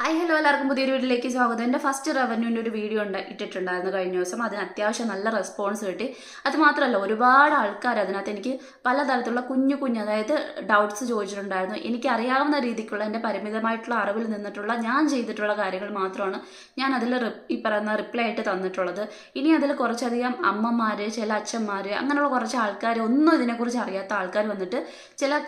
Hi hello എല്ലാവർക്കും പുതിയൊരു വീട്ടിലേക്ക് സ്വാഗതം. എന്റെ ഫസ്റ്റ് റവന്യൂവിന്റെ ഒരു വീഡിയോ ഉണ്ട് ഇട്ടിട്ടുണ്ടായിരുന്നു കഴിഞ്ഞ ദിവസം. അതിന് അത്യാവശ്യം നല്ല റെസ്പോൺസ് കിട്ടി. അത് മാത്രമല്ല ഒരുപാട് ആൾക്കാർ അതിനകത്ത് എനിക്ക് പലതരത്തിലുള്ള കുഞ്ഞു കുഞ്ഞു അതായത് ഡൗട്ട്സ് ചോദിച്ചിട്ടുണ്ടായിരുന്നു. എനിക്ക് അറിയാവുന്ന രീതിക്കുള്ള എന്റെ പരിമിതമായിട്ടുള്ള അറിവിൽ നിന്നിട്ടുള്ള ഞാൻ ചെയ്തിട്ടുള്ള കാര്യങ്ങൾ മാത്രമാണ് ഞാൻ അതിൽ ഈ പറയുന്ന റിപ്ലൈ ആയിട്ട് തന്നിട്ടുള്ളത്. ഇനി അതിൽ കുറച്ചധികം അമ്മമാർ ചില അച്ഛന്മാർ അങ്ങനെയുള്ള കുറച്ച് ആൾക്കാർ ഒന്നും ഇതിനെക്കുറിച്ച് അറിയാത്ത ആൾക്കാർ വന്നിട്ട് ചില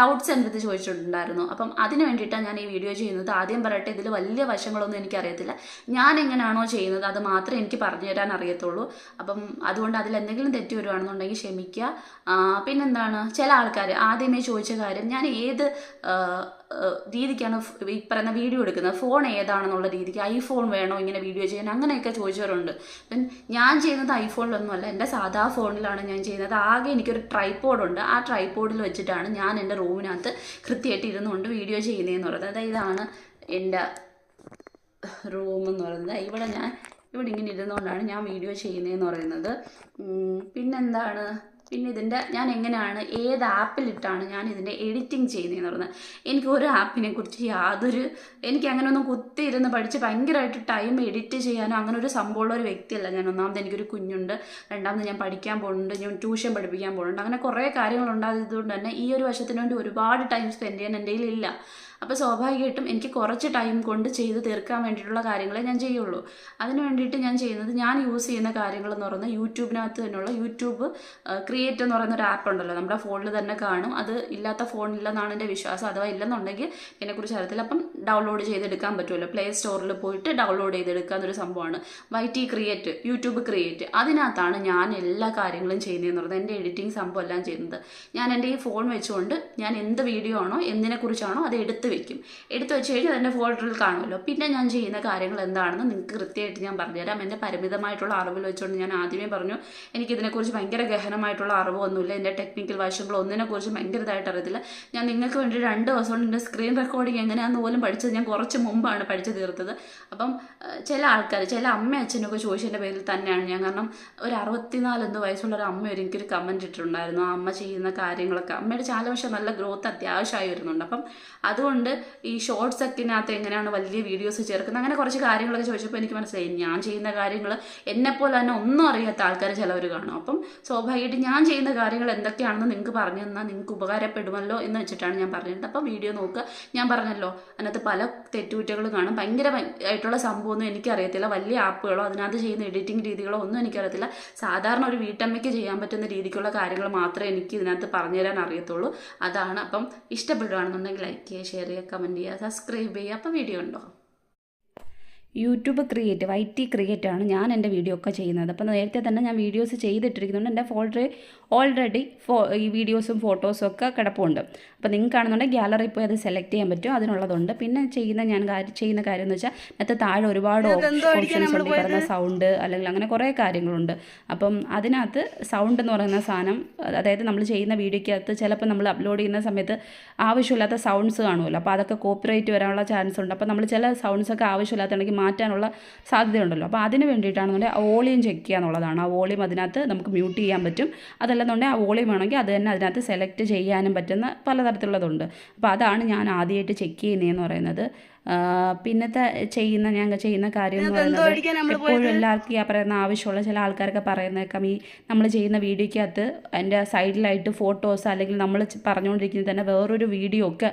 ഡൗട്ട്സ് എന്റെ അടുത്ത് ചോദിച്ചിട്ടുണ്ടായിരുന്നു. അപ്പം അതിന് വേണ്ടിയിട്ടാണ് ഞാൻ ഈ വീഡിയോ ചെയ്യുന്നത്. ആദ്യം പറയട്ടെ ഇതിൽ വലിയ വശങ്ങളൊന്നും എനിക്കറിയത്തില്ല. ഞാൻ എങ്ങനെയാണോ ചെയ്യുന്നത് അത് മാത്രമേ എനിക്ക് പറഞ്ഞു തരാൻ അറിയത്തുള്ളൂ അപ്പം അതുകൊണ്ട് അതിൽ എന്തെങ്കിലും തെറ്റ് വരുവാണെന്നുണ്ടെങ്കിൽ ക്ഷമിക്കുക. പിന്നെന്താണ്? ചില ആൾക്കാർ ആദ്യമേ ചോദിച്ച കാര്യം ഞാൻ ഏത് രീതിക്കാണ് ഈ പറയുന്ന വീഡിയോ എടുക്കുന്നത്? ഫോൺ ഏതാണെന്നുള്ള രീതിക്ക് ഐഫോൺ വേണോ ഇങ്ങനെ വീഡിയോ ചെയ്യാൻ? അങ്ങനെയൊക്കെ ചോദിച്ചവരുണ്ട്. അപ്പം ഞാൻ ചെയ്യുന്നത് ഐഫോണിലൊന്നുമല്ല. എന്റെ സാധാ ഫോണിലാണ് ഞാൻ ചെയ്യുന്നത്. ആകെ എനിക്കൊരു ട്രൈപ്പോഡുണ്ട്. ആ ട്രൈപ്പോഡിൽ വെച്ചിട്ടാണ് ഞാൻ എന്റെ റൂമിനകത്ത് കൃത്യമായിട്ട് ഇരുന്നുകൊണ്ട് വീഡിയോ ചെയ്യുന്നതെന്ന് പറയുന്നത്. അതായത് ഇതാണ് എന്റെ റൂം എന്ന് പറയുന്നത് ഇവിടെ ഞാൻ ഇവിടെ ഇങ്ങനെ ഇരുന്നുകൊണ്ടാണ് ഞാൻ വീഡിയോ ചെയ്യുന്നതെന്ന് പറയുന്നത്. പിന്നെന്താണ്? പിന്നെ ഇതിന്റെ ഞാൻ എങ്ങനെയാണ് ഏത് ആപ്പിലിട്ടാണ് ഞാൻ ഇതിന്റെ എഡിറ്റിംഗ് ചെയ്യുന്നതെന്ന് പറയുന്നത്. എനിക്ക് ഒരു ആപ്പിനെ കുറിച്ച് യാതൊരു എനിക്ക് അങ്ങനെ ഒന്നും കുത്തിയിരുന്ന് പഠിച്ച് ഭയങ്കരമായിട്ട് ടൈം എഡിറ്റ് ചെയ്യാനോ അങ്ങനെ ഒരു സംഭവമുള്ള ഒരു വ്യക്തിയല്ല ഞാൻ. ഒന്നാമത് എനിക്കൊരു കുഞ്ഞുണ്ട്. രണ്ടാമത് ഞാൻ പഠിക്കാൻ പോകുന്നുണ്ട്. ഞാൻ ട്യൂഷൻ പഠിപ്പിക്കാൻ പോകുന്നുണ്ട്. അങ്ങനെ കുറേ കാര്യങ്ങളുണ്ടായതുകൊണ്ട് തന്നെ ഈ ഒരു വശത്തിന് വേണ്ടി ഒരുപാട് ടൈം സ്പെൻഡ് ചെയ്യാൻ എന്റെ കയ്യിലില്ല അപ്പോൾ സ്വാഭാവികമായിട്ടും എനിക്ക് കുറച്ച് ടൈം കൊണ്ട് ചെയ്ത് തീർക്കാൻ വേണ്ടിയിട്ടുള്ള കാര്യങ്ങളെ ഞാൻ ചെയ്യുള്ളൂ. അതിന് വേണ്ടിയിട്ട് ഞാൻ ചെയ്യുന്നത് ഞാൻ യൂസ് ചെയ്യുന്ന കാര്യങ്ങൾ എന്ന് പറയുന്നത് യൂട്യൂബിനകത്ത് തന്നെയുള്ള യൂട്യൂബ് ക്രിയേറ്റ് എന്ന് പറയുന്ന ഒരു ആപ്പ് ഉണ്ടല്ലോ. നമ്മുടെ ഫോണിൽ തന്നെ കാണും. അത് ഇല്ലാത്ത ഫോണില്ലെന്നാണ് എന്റെ വിശ്വാസം. അഥവാ ഇല്ലെന്നുണ്ടെങ്കിൽ ഇതിനെക്കുറിച്ച് അറിയത്തില്ല. അപ്പം ഡൗൺലോഡ് ചെയ്തെടുക്കാൻ പറ്റുമല്ലോ. പ്ലേ സ്റ്റോറിൽ പോയിട്ട് ഡൗൺലോഡ് ചെയ്തെടുക്കുക എന്നൊരു സംഭവമാണ്. Y T create YouTube create അതിനകത്താണ് ഞാൻ എല്ലാ കാര്യങ്ങളും ചെയ്യുന്നതെന്ന് പറയുന്നത്. എന്റെ എഡിറ്റിംഗ് സംഭവം എല്ലാം ചെയ്യുന്നത്. ഞാൻ എന്റെ ഈ ഫോൺ വെച്ചുകൊണ്ട് ഞാൻ എന്ത് വീഡിയോ ആണോ എന്തിനെക്കുറിച്ചാണോ അത് എടുത്ത് വെക്കും. എടുത്ത് വെച്ച് കഴിഞ്ഞാൽ എന്റെ ഫോൾഡറിൽ കാണുമല്ലോ. പിന്നെ ഞാൻ ചെയ്യുന്ന കാര്യങ്ങൾ എന്താണെന്ന് നിങ്ങൾക്ക് കൃത്യമായിട്ട് ഞാൻ പറഞ്ഞുതരാം. എന്റെ പരിമിതമായിട്ടുള്ള അറിവിൽ വെച്ചുകൊണ്ട് ഞാൻ ആദ്യമേ പറഞ്ഞു എനിക്കിതിനെക്കുറിച്ച് ഭയങ്കര ഗഹനമായിട്ടുള്ള അറിവൊന്നുമില്ല. എന്റെ ടെക്നിക്കൽ വശങ്ങൾ ഒന്നിനെക്കുറിച്ച് ഭയങ്കര ഇതായിട്ട് അറിയത്തില്ല. ഞാൻ നിങ്ങൾക്ക് വേണ്ടി രണ്ട് ദിവസം കൊണ്ട് എന്റെ സ്ക്രീൻ റെക്കോർഡിങ് എങ്ങനെയാണെന്ന് പോലും പഠിച്ചത് ഞാൻ കുറച്ച് മുമ്പാണ് പഠിച്ചു തീർത്തത്. അപ്പം ചില ആൾക്കാർ ചില അമ്മ അച്ഛനൊക്കെ ചോദിച്ചതിന്റെ പേരിൽ തന്നെയാണ് ഞാൻ. കാരണം ഒരു അറുപത്തിനാലെന്തോ വയസ്സുള്ള ഒരു അമ്മ എനിക്കൊരു കമന്റ് ഇട്ടിട്ടുണ്ടായിരുന്നു. ആ അമ്മ ചെയ്യുന്ന കാര്യങ്ങളൊക്കെ. അമ്മയുടെ ചാലവശം നല്ല ഗ്രോത്ത് അത്യാവശ്യമായി വരുന്നുണ്ട്. അപ്പം അതുകൊണ്ട് ഈ ഷോർട്സ് ഒക്കെനകത്ത് എങ്ങനെയാണ് വലിയ വീഡിയോസ് ചേർക്കുന്നത്? അങ്ങനെ കുറച്ച് കാര്യങ്ങളൊക്കെ ചോദിച്ചപ്പോൾ എനിക്ക് മനസ്സിലായി. ഞാൻ ചെയ്യുന്ന കാര്യങ്ങൾ എന്നെപ്പോലെ തന്നെ ഒന്നും അറിയാത്ത ആൾക്കാർ ചിലവർ കാണും. അപ്പം സ്വാഭാവികമായിട്ട് ഞാൻ ചെയ്യുന്ന കാര്യങ്ങൾ എന്തൊക്കെയാണെന്ന് നിങ്ങൾക്ക് പറഞ്ഞു തന്നാൽ നിങ്ങൾക്ക് ഉപകാരപ്പെടുമല്ലോ എന്ന് വെച്ചിട്ടാണ് ഞാൻ പറഞ്ഞത് അപ്പോൾ വീഡിയോ നോക്കുക. ഞാൻ പറഞ്ഞല്ലോ അതിനകത്ത് പല തെറ്റുകുറ്റങ്ങൾ കാണും. ഭയങ്കര ഭയ- ആയിട്ടുള്ള സംഭവമൊന്നും എനിക്കറിയത്തില്ല. വലിയ ആപ്പുകളോ അതിനകത്ത് ചെയ്യുന്ന എഡിറ്റിംഗ് രീതികളോ ഒന്നും എനിക്കറിയത്തില്ല. സാധാരണ ഒരു വീട്ടമ്മയ്ക്ക് ചെയ്യാൻ പറ്റുന്ന രീതിക്കുള്ള കാര്യങ്ങൾ മാത്രമേ എനിക്ക് ഇതിനകത്ത് പറഞ്ഞുതരാൻ അറിയത്തുള്ളൂ. അതാണ്. അപ്പം ഇഷ്ടപ്പെടുകയാണെന്നുണ്ടെങ്കിൽ ലൈക്ക് ചെയ്യുക ഷെയർ ചെയ്യുക കമന്റ് ചെയ്യുക സബ്സ്ക്രൈബ് ചെയ്യുക. അപ്പോൾ വീഡിയോ ഉണ്ടോ YouTube create Y T create ആണ് ഞാൻ എന്റെ വീഡിയോ ഒക്കെ ചെയ്യുന്നത്. അപ്പോൾ നേരത്തെ തന്നെ ഞാൻ വീഡിയോസ് ചെയ്തിട്ടിരിക്കുന്നുണ്ട്. എന്റെ ഫോൾഡർ ഓൾറെഡി ഫോ ഈ വീഡിയോസും ഫോട്ടോസും ഒക്കെ കിടപ്പുണ്ട്. അപ്പോൾ നിങ്ങൾക്ക് ഗ്യാലറി പോയി അത് സെലക്ട് ചെയ്യാൻ പറ്റും. അതിനുള്ളതുണ്ട്. പിന്നെ ചെയ്യുന്ന ഞാൻ ചെയ്യുന്ന കാര്യം എന്ന് വെച്ചാൽ അതിനകത്ത് താഴെ ഒരുപാട് ഓപ്ഷൻസ് ഉണ്ട്. പറയുന്ന സൗണ്ട് അല്ലെങ്കിൽ അങ്ങനെ കുറേ കാര്യങ്ങളുണ്ട്. അപ്പം അതിനകത്ത് സൗണ്ട് എന്ന് പറയുന്ന സാധനം അതായത് നമ്മൾ ചെയ്യുന്ന വീഡിയോയ്ക്കകത്ത് ചിലപ്പോൾ നമ്മൾ അപ്ലോഡ് ചെയ്യുന്ന സമയത്ത് ആവശ്യമില്ലാത്ത സൗണ്ട്സ് കാണുമല്ലോ. അപ്പോൾ അതൊക്കെ കോപ്പിറൈറ്റ് വരാനുള്ള ചാൻസ് ഉണ്ട് അപ്പോൾ നമ്മൾ ചില സൗണ്ട്സൊക്കെ ഒക്കെ ആവശ്യമില്ലാത്തുണ്ടെങ്കിൽ മാറ്റാനുള്ള സാധ്യതയുണ്ടല്ലോ. അപ്പോൾ അതിന് വേണ്ടിയിട്ടാണെന്നുണ്ടെങ്കിൽ ആ വോളിയം ചെക്ക് ചെയ്യുക എന്നുള്ളതാണ്. ആ വോളിയം അതിനകത്ത് നമുക്ക് മ്യൂട്ട് ചെയ്യാൻ പറ്റും. അതല്ലെന്നുണ്ടെങ്കിൽ ആ വോളിയം വേണമെങ്കിൽ അത് തന്നെ അതിനകത്ത് സെലക്ട് ചെയ്യാനും പറ്റുന്ന പലതരത്തിലുള്ളതുണ്ട്. അപ്പോൾ അതാണ് ഞാൻ ആദ്യമായിട്ട് ചെക്ക് ചെയ്യുന്നതെന്ന് പറയുന്നത്. പിന്നത്തെ ചെയ്യുന്ന ഞങ്ങൾ ചെയ്യുന്ന കാര്യം എന്ന് പറയുന്നത് എപ്പോഴും എല്ലാവർക്കും ഈ പറയുന്ന ആവശ്യമുള്ള ചില ആൾക്കാരൊക്കെ പറയുന്നേക്കാം ഈ നമ്മൾ ചെയ്യുന്ന വീഡിയോയ്ക്കകത്ത് അതിന്റെ സൈഡിലായിട്ട് ഫോട്ടോസ് അല്ലെങ്കിൽ നമ്മൾ പറഞ്ഞുകൊണ്ടിരിക്കുന്ന പറഞ്ഞുകൊണ്ടിരിക്കുന്നത് തന്നെ വേറൊരു വീഡിയോ ഒക്കെ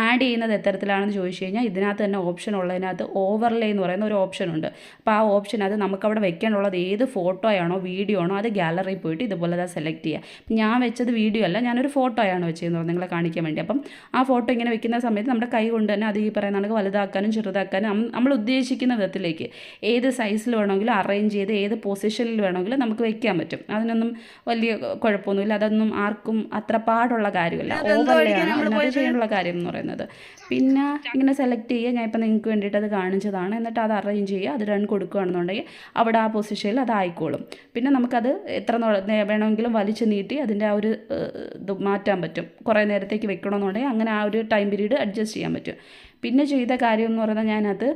ആഡ് ചെയ്യുന്നത് എത്തരത്തിലാണെന്ന് ചോദിച്ചു കഴിഞ്ഞാൽ ഇതിനകത്ത് തന്നെ ഓപ്ഷൻ ഉള്ളതിനകത്ത് ഓവർലേ എന്ന് പറയുന്ന ഒരു ഓപ്ഷൻ ഉണ്ട്. അപ്പോൾ ആ ഓപ്ഷൻ അത് നമുക്കവിടെ വെക്കാനുള്ളത് ഏത് ഫോട്ടോയാണോ വീഡിയോ ആണോ അത് ഗാലറിയിൽ പോയിട്ട് ഇതുപോലെ തന്നെ സെലക്ട് ചെയ്യുക ഞാൻ വെച്ചത് വീഡിയോ അല്ല ഞാനൊരു ഫോട്ടോയാണ് വെച്ചതെന്ന് നിങ്ങളെ കാണിക്കാൻ വേണ്ടി. അപ്പം ആ ഫോട്ടോ ഇങ്ങനെ വെക്കുന്ന സമയത്ത് നമ്മുടെ കൈ കൊണ്ട് തന്നെ അത് ഈ പറയുന്ന കണക്ക് വലുതാക്കാനും ചെറുതാക്കാനും നമ്മൾ ഉദ്ദേശിക്കുന്ന വിധത്തിലേക്ക് ഏത് സൈസിൽ വേണമെങ്കിലും അറേഞ്ച് ചെയ്ത് ഏത് പൊസിഷനിൽ വേണമെങ്കിലും നമുക്ക് വെക്കാൻ പറ്റും. അതിനൊന്നും വലിയ കുഴപ്പമൊന്നുമില്ല. അതൊന്നും ആർക്കും അത്ര പാടുള്ള കാര്യമല്ല. ഓവർലെയാണ് അതിനകത്ത് ചെയ്യാനുള്ള കാര്യം എന്ന് പറയുന്നത്. പിന്നെ ഇങ്ങനെ സെലക്ട് ചെയ്യുക. ഞാൻ ഇപ്പം നിങ്ങൾക്ക് വേണ്ടിയിട്ട് അത് കാണിച്ചതാണ്. എന്നിട്ട് അത് അറേഞ്ച് ചെയ്യുക. അത് റൺ കൊടുക്കുകയാണെന്നുണ്ടെങ്കിൽ അവിടെ ആ പൊസിഷനിൽ അത് ആയിക്കോളും. പിന്നെ നമുക്കത് എത്ര വേണമെങ്കിലും വലിച്ചു നീട്ടി അതിന്റെ ആ ഒരു ഇത് മാറ്റാൻ പറ്റും. കുറേ നേരത്തേക്ക് വെക്കണമെന്നുണ്ടെങ്കിൽ അങ്ങനെ ആ ഒരു ടൈം പീരീഡ് അഡ്ജസ്റ്റ് ചെയ്യാൻ പറ്റും. പിന്നെ ചെയ്ത കാര്യം എന്ന് പറഞ്ഞാൽ ഞാനത്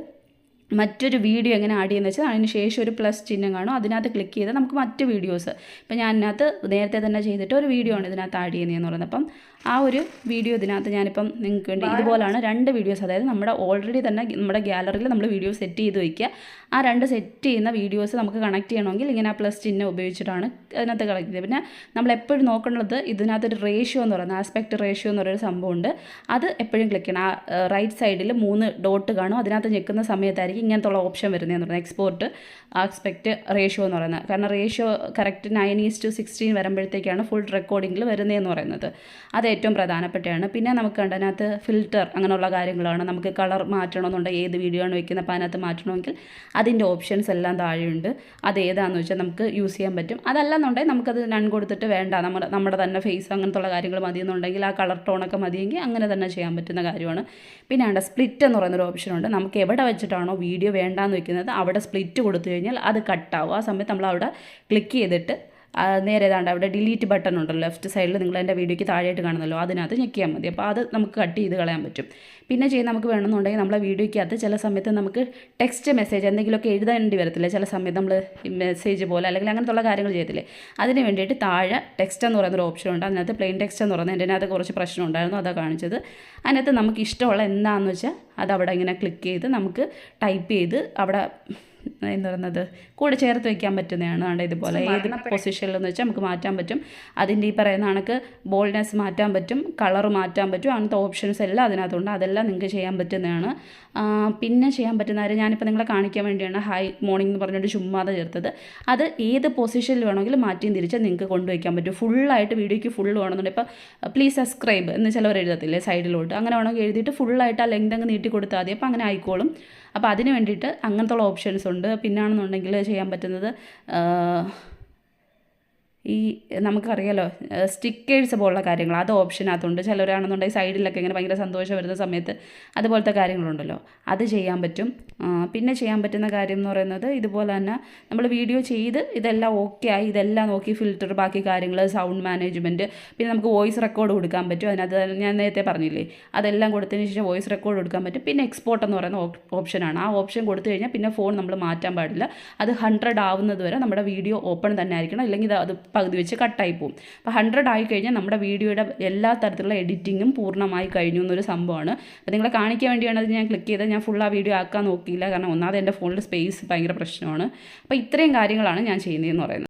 മറ്റൊരു വീഡിയോ എങ്ങനെ ആഡ് ചെയ്യുന്നത് വെച്ചാൽ അതിന് ശേഷം ഒരു പ്ലസ് ചിഹ്നം കാണും. അതിനകത്ത് ക്ലിക്ക് ചെയ്താൽ നമുക്ക് മറ്റ് വീഡിയോസ്. ഇപ്പം ഞാൻ അതിനകത്ത് നേരത്തെ തന്നെ ചെയ്തിട്ട് ഒരു വീഡിയോ ആണ് ഇതിനകത്ത് ആഡ് ചെയ്യുന്നതെന്ന് പറയുന്നത്. അപ്പം ആ ഒരു വീഡിയോ ഇതിനകത്ത് ഞാനിപ്പം നിങ്ങൾക്ക് വേണ്ടി ഇതുപോലാണ് രണ്ട് വീഡിയോസ് അതായത് നമ്മുടെ ഓൾറെഡി തന്നെ നമ്മുടെ ഗ്യാലറിയിൽ നമ്മൾ വീഡിയോ സെറ്റ് ചെയ്ത് വയ്ക്കുക ആ രണ്ട് സെറ്റ് ചെയ്യുന്ന വീഡിയോസ് നമുക്ക് കണക്ട് ചെയ്യണമെങ്കിൽ ഇങ്ങനെ ആ പ്ലസ് ചിഹ്നം ഉപയോഗിച്ചിട്ടാണ് അതിനകത്ത് കണക്ട് ചെയ്യുന്നത് പിന്നെ നമ്മൾ എപ്പോഴും നോക്കേണ്ടത് ഇതിനകത്തൊരു റേഷ്യോ എന്ന് പറയുന്നത് ആസ്പെക്ട് റേഷ്യോ എന്ന് പറയുന്ന സംഭവമുണ്ട് അത് എപ്പോഴും ക്ലിക്ക് ചെയ്യണം. ആ റൈറ്റ് സൈഡിൽ മൂന്ന് ഡോട്ട് കാണും. അതിനകത്ത് ഞെക്കുന്ന സമയത്തായിരിക്കും ഇങ്ങനത്തുള്ള ഓപ്ഷൻ വരുന്നത് എന്ന് പറയുന്നത്. എക്സ്പോർട്ട് ആസ്പെക്ട് റേഷ്യോ എന്ന് പറയുന്നത്. കാരണം ratio correct nine is to sixteen വരുമ്പോഴത്തേക്കാണ് full റെക്കോർഡിങ്ങിൽ വരുന്നതെന്ന് പറയുന്നത്. അത് ഏറ്റവും പ്രധാനപ്പെട്ടതാണ് പിന്നെ നമുക്ക് അതിനകത്ത് ഫിൽറ്റർ അങ്ങനെയുള്ള കാര്യങ്ങളാണ്. നമുക്ക് കളർ മാറ്റണമെന്നുണ്ടെങ്കിൽ ഏത് വീഡിയോ ആണ് വയ്ക്കുന്നത് അപ്പോൾ അതിനകത്ത് മാറ്റണമെങ്കിൽ അതിന്റെ ഓപ്ഷൻസ് എല്ലാം താഴെയുണ്ട്. അത് ഏതാണെന്ന് വെച്ചാൽ നമുക്ക് യൂസ് ചെയ്യാൻ പറ്റും. അതല്ലെന്നുണ്ടെങ്കിൽ നമുക്കത് നൺ കൊടുത്തിട്ട് വേണ്ട. നമ്മുടെ നമ്മുടെ തന്നെ ഫേസ് അങ്ങനത്തുള്ള കാര്യങ്ങൾ മതിയെന്നുണ്ടെങ്കിൽ ആ കളർ ടോണൊക്കെ മതിയെങ്കിൽ അങ്ങനെ തന്നെ ചെയ്യാൻ പറ്റുന്ന കാര്യമാണ്. പിന്നെ അവിടെ സ്പ്ലിറ്റ് എന്ന് പറയുന്നൊരു ഓപ്ഷനുണ്ട് നമുക്ക് എവിടെ വെച്ചിട്ടാണോ വീഡിയോ വേണ്ടാന്ന് വെക്കുന്നത് അവിടെ സ്പ്ലിറ്റ് കൊടുത്തു കഴിഞ്ഞാൽ അത് കട്ടാവും ആ സമയത്ത് നമ്മൾ അവിടെ ക്ലിക്ക് ചെയ്തിട്ട് നേരെ ഏതാണ്ട് അവിടെ ഡിലീറ്റ് ബട്ടൺ ഉണ്ടല്ലോ ലെഫ്റ്റ് സൈഡിൽ നിങ്ങൾ എന്റെ വീഡിയോയ്ക്ക് താഴെയായിട്ട് കാണുന്നല്ലോ അതിനകത്ത് ഞെക്കിയാൽ മതി. അപ്പോൾ അത് നമുക്ക് കട്ട് ചെയ്ത് കളയാൻ പറ്റും. പിന്നെ ചെയ്യാൻ നമുക്ക് വേണമെന്നുണ്ടെങ്കിൽ നമ്മളെ വീഡിയോയ്ക്കകത്ത് ചില സമയത്ത് നമുക്ക് ടെക്സ്റ്റ് മെസ്സേജ് എന്തെങ്കിലുമൊക്കെ എഴുതേണ്ടി വരത്തില്ല ചില സമയത്ത് നമ്മൾ മെസ്സേജ് പോലെ അല്ലെങ്കിൽ അങ്ങനത്തുള്ള കാര്യങ്ങൾ ചെയ്യത്തില്ലേ അതിന് വേണ്ടിയിട്ട് താഴെ ടെക്സ്റ്റ് എന്ന് പറയുന്നൊരു ഓപ്ഷൻ ഉണ്ട്. അതിനകത്ത് പ്ലെയിൻ ടെക്സ്റ്റ് എന്ന് പറയുന്നത് എന്റെ അതിനകത്ത് കുറച്ച് പ്രശ്നം ഉണ്ടായിരുന്നു അതാണ് കാണിച്ചത്. അതിനകത്ത് നമുക്ക് ഇഷ്ടമുള്ള എന്താണെന്ന് വെച്ചാൽ അത് അവിടെ ഇങ്ങനെ ക്ലിക്ക് ചെയ്ത് നമുക്ക് ടൈപ്പ് ചെയ്ത് അവിടെ എന്ന് പറയുന്നത് കൂടെ ചേർത്ത് വെക്കാൻ പറ്റുന്നതാണ്. അതുകൊണ്ട് ഇതുപോലെ ഏത് പൊസിഷനിൽ എന്ന് വെച്ചാൽ നമുക്ക് മാറ്റാൻ പറ്റും. അതിന്റെ ഈ പറയുന്ന കണക്ക് ബോൾഡ്നെസ് മാറ്റാൻ പറ്റും കളർ മാറ്റാൻ പറ്റും. അങ്ങനത്തെ ഓപ്ഷൻസ് എല്ലാം അതിനകത്തുണ്ട്. അതെല്ലാം നിങ്ങൾക്ക് ചെയ്യാൻ പറ്റുന്നതാണ്. പിന്നെ ചെയ്യാൻ പറ്റുന്ന കാര്യം ഞാനിപ്പോൾ നിങ്ങളെ കാണിക്കാൻ വേണ്ടിയാണ് ഹൈ മോർണിംഗ് എന്ന് പറഞ്ഞുകൊണ്ട് ചുമ്മാതെ ചേർത്തത്. അത് ഏത് പൊസിഷനിൽ വേണമെങ്കിലും മാറ്റിയും തിരിച്ച് നിങ്ങൾക്ക് കൊണ്ടുവയ്ക്കാൻ പറ്റും. ഫുള്ളായിട്ട് വീഡിയോയ്ക്ക് ഫുൾ വേണമെന്നുണ്ടെങ്കിൽ ഇപ്പോൾ പ്ലീസ് സബ്സ്ക്രൈബ് എന്ന് ചിലവർ എഴുതത്തില്ലേ സൈഡിലോട്ട് അങ്ങനെ വേണമെങ്കിൽ എഴുതിയിട്ട് ഫുള്ളായിട്ട് ആ ലെങ്ത് അങ്ങ് നീട്ടി കൊടുത്താൽ മതി. അപ്പോൾ അങ്ങനെ ആയിക്കോളും. അപ്പോൾ അതിന് വേണ്ടിയിട്ട് അങ്ങനത്തുള്ള ഓപ്ഷൻസ് ഉണ്ട്. പിന്നാണെന്നുണ്ടെങ്കിൽ ചെയ്യാൻ പറ്റുന്നത് ഈ നമുക്കറിയാലോ സ്റ്റിക്കേഴ്സ് പോലുള്ള കാര്യങ്ങൾ. അത് ഓപ്ഷനകത്തുണ്ട് ചിലവരാണെന്നുണ്ടെങ്കിൽ സൈഡിലൊക്കെ ഇങ്ങനെ ഭയങ്കര സന്തോഷം വരുന്ന സമയത്ത് അതുപോലത്തെ കാര്യങ്ങളുണ്ടല്ലോ. അത് ചെയ്യാൻ പറ്റും. പിന്നെ ചെയ്യാൻ പറ്റുന്ന കാര്യം എന്ന് പറയുന്നത് ഇതുപോലെ തന്നെ നമ്മൾ വീഡിയോ ചെയ്ത് ഇതെല്ലാം ഓക്കെ ആയി ഇതെല്ലാം നോക്കി ഫിൽറ്റർ ബാക്കി കാര്യങ്ങൾ സൗണ്ട് മാനേജ്മെന്റ് പിന്നെ നമുക്ക് വോയിസ് റെക്കോർഡ് കൊടുക്കാൻ പറ്റും. അതിനകത്ത് ഞാൻ നേരത്തെ പറഞ്ഞില്ലേ അതെല്ലാം കൊടുത്തതിന് ശേഷം വോയിസ് റെക്കോർഡ് കൊടുക്കാൻ പറ്റും. പിന്നെ എക്സ്പോർട്ട് എന്ന് പറയുന്ന ഓപ്ഷനാണ് ആ ഓപ്ഷൻ കൊടുത്തു കഴിഞ്ഞാൽ പിന്നെ ഫോൺ നമ്മൾ മാറ്റാൻ പാടില്ല. അത് ഹൺഡ്രഡ് ആവുന്നത് വരെ നമ്മുടെ വീഡിയോ ഓപ്പൺ തന്നെ ആയിരിക്കണം. അല്ലെങ്കിൽ അത് പകുതി വെച്ച് കട്ടായി പോകും അപ്പോൾ ഹൺഡ്രഡ് ആയി കഴിഞ്ഞാൽ നമ്മുടെ വീഡിയോയുടെ എല്ലാ തരത്തിലുള്ള എഡിറ്റിങ്ങും പൂർണമായി കഴിഞ്ഞു എന്നൊരു സംഭവമാണ്. അപ്പോൾ നിങ്ങളെ കാണിക്കാൻ വേണ്ടിയാണ് അത് ഞാൻ ക്ലിക്ക് ചെയ്തത്. ഞാൻ ഫുൾ ആ വീഡിയോ ആക്കാൻ നോക്കിയില്ല കാരണം ഒന്നാമത് എന്റെ ഫോണിൽ സ്പേസ് ഭയങ്കര പ്രശ്നമാണ്. അപ്പോൾ ഇത്രയും കാര്യങ്ങളാണ് ഞാൻ ചെയ്യുന്നതെന്ന് പറയുന്നത്.